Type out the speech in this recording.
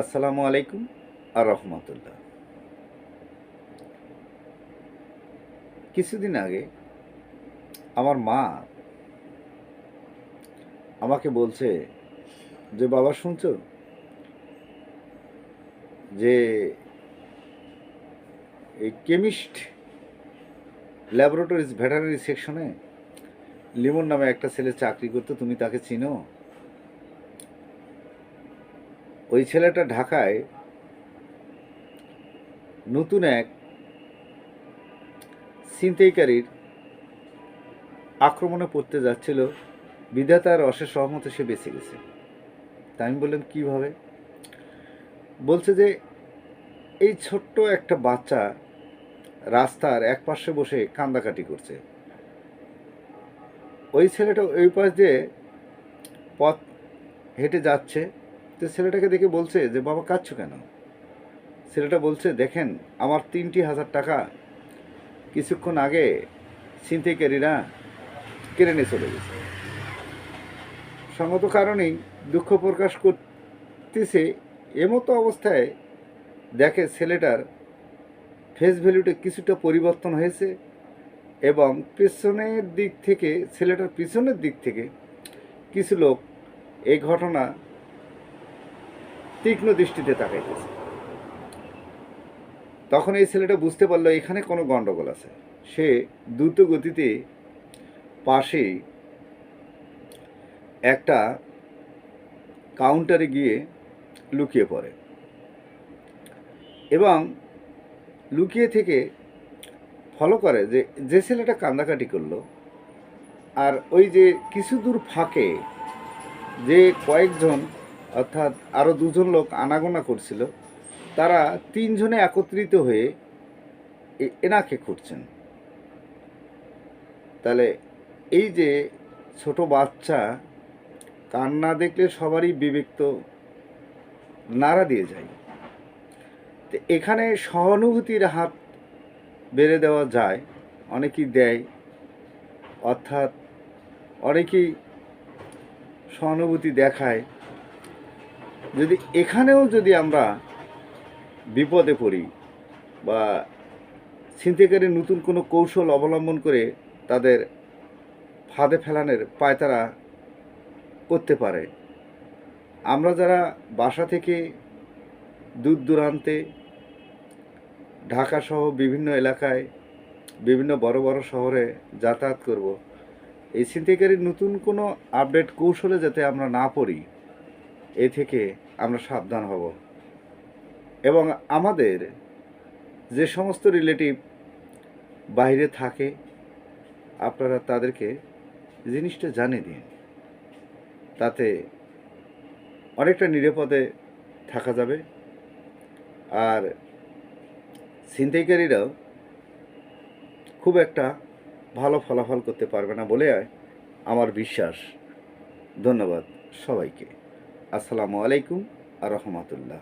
আসসালামু আলাইকুম আর রহমতুল্লাহ। কিছুদিন আগে আমার মা আমাকে বলছে যে, বাবা, শুনছো? যে, এই কেমিস্ট ল্যাবরেটরিজ ভেটারিনারি সেকশনে লিমন নামে একটা ছেলে চাকরি করতো, তুমি তাকে চিনো? ওই ছেলেটা ঢাকায় নতুন এক ছিনতাইকারীর আক্রমণে পড়তে যাচ্ছিল। বিধাতার অশেষ সহমতে সে বেঁচে গেছে। তা আমি বললাম কীভাবে বলছে যে, এই ছোট্ট একটা বাচ্চা রাস্তার এক পাশে বসে কান্দাকাটি করছে। ওই ছেলেটা ওই পাশ দিয়ে পথ হেঁটে যাচ্ছে। তো ছেলেটাকে দেখে বলছে যে, বাবা, কাঁদছো কেন? ছেলেটা বলছে, দেখেন, আমার তিনটি হাজার টাকা কিছুক্ষণ আগে ছিনতাইকারীরা কেড়ে নিয়ে চলে গেছে। সঙ্গত কারণেই দুঃখ প্রকাশ করতেছে। এমতো অবস্থায় দেখে ছেলেটার ফেস ভ্যালুটা কিছুটা পরিবর্তন হয়েছে এবং পেছনের দিক থেকে, ছেলেটার পিছনের দিক থেকে কিছু লোক এই ঘটনা তীক্ষ্ণ দৃষ্টিতে তাকাইতেছে তখন এই ছেলেটা বুঝতে পারল এখানে কোনো গণ্ডগোল আছে। সে দ্রুত গতিতে পাশে একটা কাউন্টারে গিয়ে লুকিয়ে পড়ে এবং লুকিয়ে থেকে ফলো করে যে যে ছেলেটা কান্দাকাটি করল আর ওই যে কিছু দূর ফাঁকে যে কয়েকজন অর্থাৎ আরও দুজন লোক আনাগোনা করছিল, তারা তিনজনে একত্রিত হয়ে এনাকে খুঁজছেন তাহলে এই যে ছোট বাচ্চা কান্না দেখলে সবারই বিবেক তো নাড়া দিয়ে যায়। তো এখানে সহানুভূতির হাত বেড়ে দেওয়া যায়, অনেকেই দেয়। অর্থাৎ অনেকেই সহানুভূতি দেখায়। যদি এখানেও যদি আমরা বিপদে পড়ি বা ছিনতাইকারী নতুন কোনো কৌশল অবলম্বন করে তাদের ফাঁদে ফেলানোর পায়তারা করতে পারে, আমরা যারা বাসা থেকে দূর দূরান্তে ঢাকা সহ বিভিন্ন এলাকায়, বিভিন্ন বড় বড় শহরে যাতায়াত করব, এই ছিনতাইকারীর নতুন কোনো আপডেট কৌশলে যাতে আমরা না পড়ি এ থেকে আমরা সাবধান হব। এবং আমাদের যে সমস্ত রিলেটিভ বাইরে থাকে, আপনারা তাদেরকে জিনিসটা জানিয়ে দিন। তাতে অনেকটা নিরাপদে থাকা যাবে। আর ছিনতাইকারীরাও খুব একটা ভালো ফলাফল করতে পারবে না বলে আমার বিশ্বাস। ধন্যবাদ সবাইকে। আসসালামু আলাইকুম আর রহমতুল্লাহ।